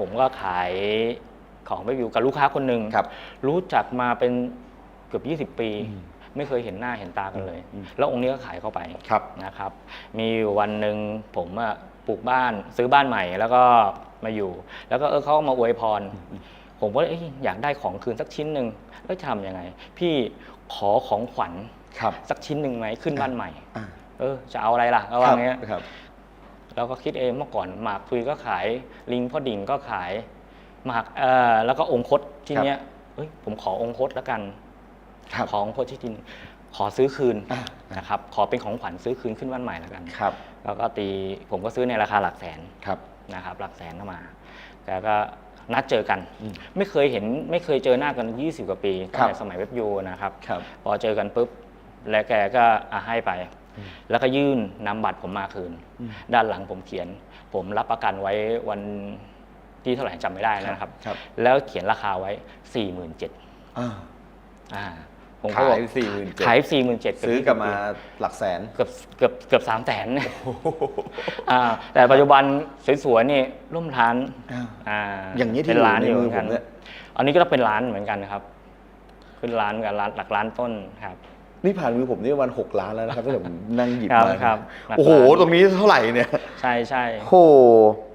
ผมก็ขายของไปอยู่กับลูกค้าคนหนึ่งครับ รู้จักมาเป็นเกือบ 20 ปีอืมไม่เคยเห็นหน้าเห็นตากันเลยอืมแล้วองค์นี้ก็ขายเข้าไปครับนะครับ มีอยู่วันหนึ่งผมอะปลูกบ้านซื้อบ้านใหม่แล้วก็มาอยู่ แล้วก็เออเขาก็มาอวยพร ผมก็เอ้ยอยากได้ของคืนสักชิ้นหนึ่งแล้วจะทำยังไง พี่ขอของขวัญครับ สักชิ้นหนึ่งไหมขึ้นบ้านใหม่ อ่า เออจะเอาอะไรล่ะก็ว่าอย่างเงี้ย ครับ เราก็คิดเองเมื่อก่อนหมากพลุยก็ขาย ลิงพ่อดิ่งก็ขายหมากเอ่อแล้วก็องคตที่เนี้ยเอ้ยผมขอองคตแล้วกันครับขอองคตที่ดินขอซื้อคืนอ่านะครับขอเป็นของขวัญซื้อคืนขึ้นวันใหม่แล้วกันครับแล้วก็ตีผมก็ซื้อในราคาหลักแสนครับนะครับ หลักแสนเข้ามาแต่ก็นัดเจอกันอืมไม่เคยเห็นไม่เคยเจอหน้ากัน 20 กว่าปีครัตั้บงแต่สมัยเว็บยูนะครับครับพอเจอกันปุ๊บ แล้วแกก็อะให้ไปอืม แล้วก็ยื่นนำบัตรผมมาคืนอืมด้านหลังผมเขียน ผมรับประกันไว้วันที่เท่าไหร่จำไม่ได้แล้วนะครับครับแล้วเขียนราคาไว้4 7 0 0 0อ่าอ่าผมก็บอกขาย47,000ขาย4 7 0 0 0ซื้อกลับมาหลักแสนเกือบเกือบเกือบสามแสนอ่าแต่ปัจจุบันสวยๆนี่ร่วมล้านอ่าอ่าอย่างนี้ที่เป็นล้านอยู่ในมือเหผมเนี่ยอันนี้ก็ต้องเป็นล้านเหมือนกันนะครับ ขึ้นล้านเหมือนกันล้านหลักล้านต้นครับ นี่ผ่านมือผมนี่ประมาณหกล้านแล้วนะครับตั้งแต่ผมนั่งหยิบครับมาครับ โอ้โหหลักล้านตรงนี้เท่าไหร่เนี่ย ใช่ใช่โอ้โห